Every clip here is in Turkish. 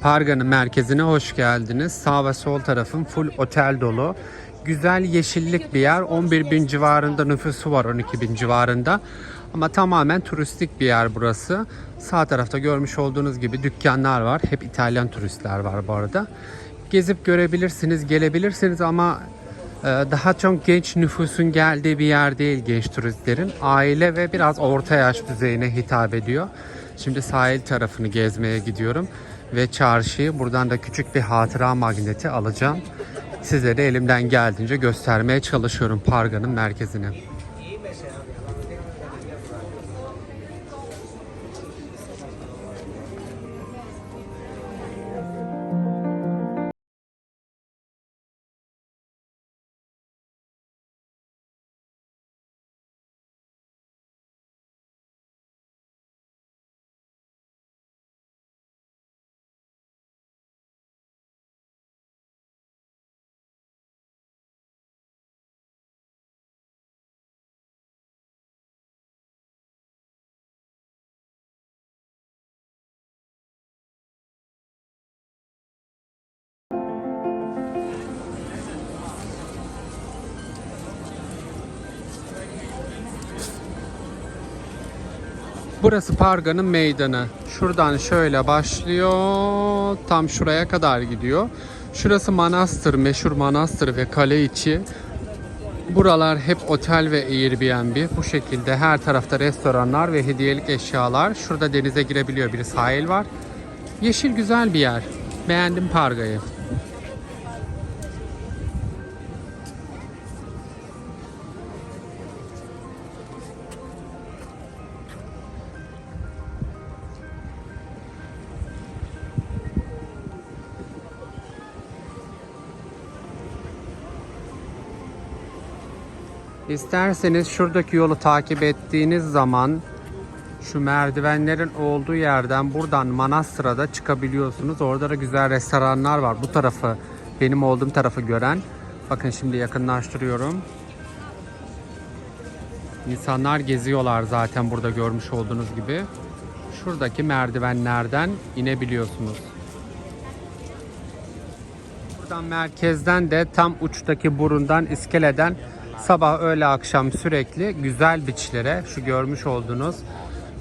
Parga'nın merkezine hoş geldiniz. Sağ ve sol tarafın full otel dolu. Güzel yeşillik bir yer. 11 bin civarında nüfusu var 12 bin civarında. Ama tamamen turistik bir yer burası. Sağ tarafta görmüş olduğunuz gibi dükkanlar var. Hep İtalyan turistler var bu arada. Gezip görebilirsiniz, gelebilirsiniz ama e, daha çok genç nüfusun geldiği bir yer değil genç turistlerin. Aile ve biraz orta yaş düzeyine hitap ediyor. Şimdi sahil tarafını gezmeye gidiyorum ve çarşıyı buradan da küçük bir hatıra magneti alacağım. Sizlere elimden geldiğince göstermeye çalışıyorum Parga'nın merkezini. Burası Parga'nın meydanı. Şuradan şöyle başlıyor. Tam şuraya kadar gidiyor. Şurası manastır, meşhur manastır ve kale içi. Buralar hep otel ve Airbnb. Bu şekilde her tarafta restoranlar ve hediyelik eşyalar. Şurada denize girebiliyor bir sahil var. Yeşil güzel bir yer. Beğendim Parga'yı. İsterseniz şuradaki yolu takip ettiğiniz zaman şu merdivenlerin olduğu yerden buradan Manastır'a da çıkabiliyorsunuz. Orada da güzel restoranlar var. Bu tarafı benim olduğum tarafı gören. Bakın şimdi yakınlaştırıyorum. İnsanlar geziyorlar zaten burada görmüş olduğunuz gibi. Şuradaki merdivenlerden inebiliyorsunuz. Buradan merkezden de tam uçtaki burundan iskeleden sabah öğle akşam sürekli güzel biçlere şu görmüş olduğunuz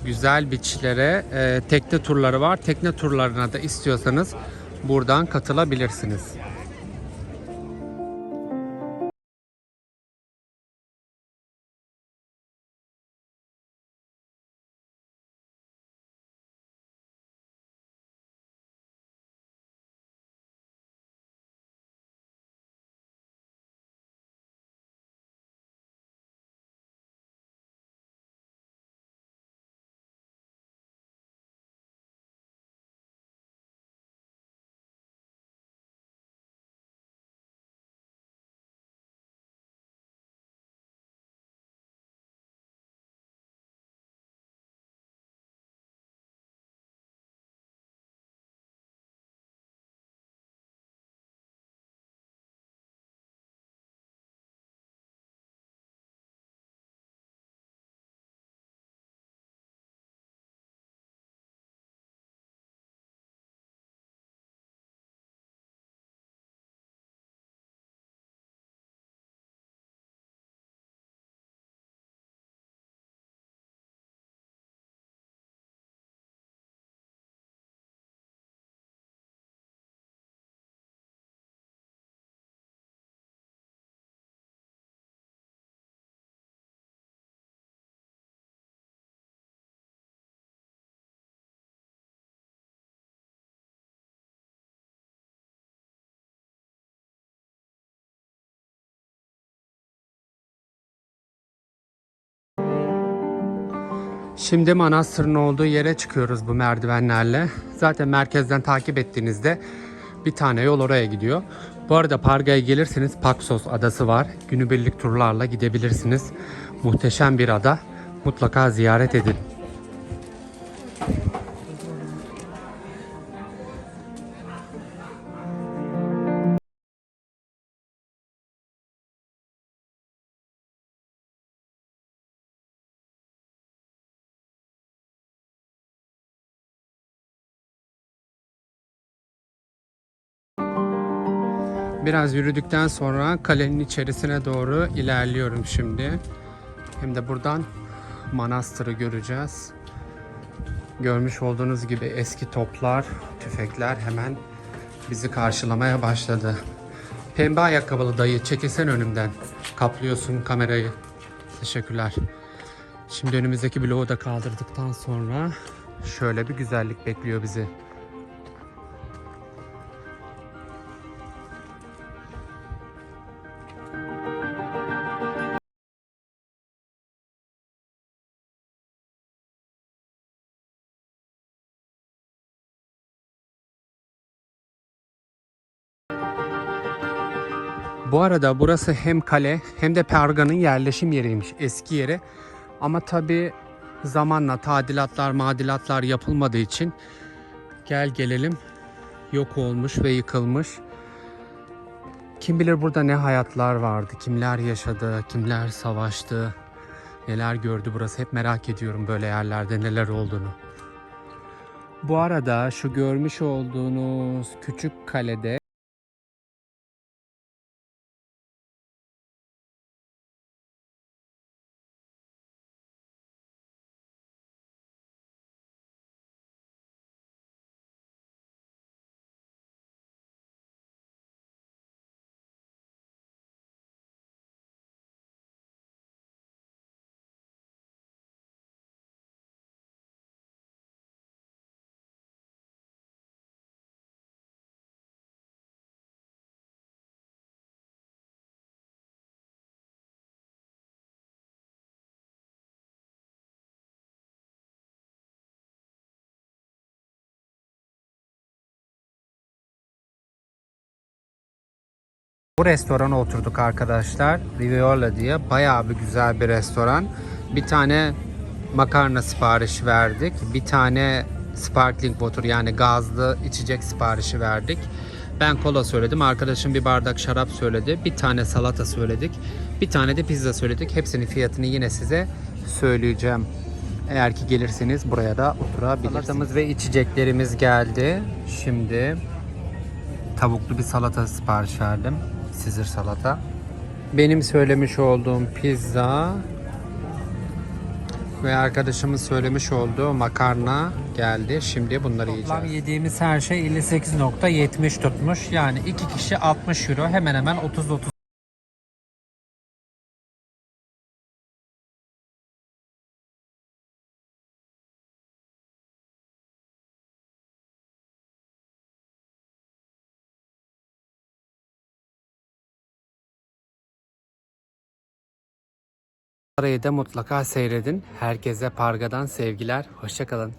güzel biçlere e, tekne turları var. Tekne turlarına da istiyorsanız buradan katılabilirsiniz. Şimdi manastırın olduğu yere çıkıyoruz bu merdivenlerle. Zaten merkezden takip ettiğinizde bir tane yol oraya gidiyor. Bu arada Parga'ya gelirseniz Paxos adası var. Günübirlik turlarla gidebilirsiniz. Muhteşem bir ada. Mutlaka ziyaret edin. Biraz yürüdükten sonra kalenin içerisine doğru ilerliyorum şimdi. Hem de buradan manastırı göreceğiz. Görmüş olduğunuz gibi eski toplar, tüfekler hemen bizi karşılamaya başladı. Pembe ayakkabılı dayı çekilsen önümden. Kaplıyorsun kamerayı. Teşekkürler. Şimdi önümüzdeki bloğu da kaldırdıktan sonra şöyle bir güzellik bekliyor bizi. Bu arada burası hem kale hem de Perga'nın yerleşim yeriymiş eski yeri. Ama tabi zamanla tadilatlar madilatlar yapılmadığı için gel gelelim yok olmuş ve yıkılmış. Kim bilir burada ne hayatlar vardı, kimler yaşadı, kimler savaştı, neler gördü burası hep merak ediyorum böyle yerlerde neler olduğunu. Bu arada şu görmüş olduğunuz küçük kalede Bu restorana oturduk arkadaşlar. Riviola diye bayağı bir güzel bir restoran. Bir tane makarna siparişi verdik. Bir tane sparkling water yani gazlı içecek siparişi verdik. Ben kola söyledim. Arkadaşım bir bardak şarap söyledi. Bir tane salata söyledik. Bir tane de pizza söyledik. Hepsinin fiyatını yine size söyleyeceğim. Eğer ki gelirseniz buraya da oturabilirsiniz. Salatamız ve içeceklerimiz geldi. Şimdi tavuklu bir salata sipariş verdim. Caesar salata. Benim söylemiş olduğum pizza ve arkadaşımın söylemiş olduğu makarna geldi. Şimdi bunları yiyeceğiz. Toplam yediğimiz her şey 58.70 tutmuş. Yani iki kişi 60 euro hemen hemen 30-30 Arayı da mutlaka seyredin. Herkese Parga'dan sevgiler. Hoşçakalın.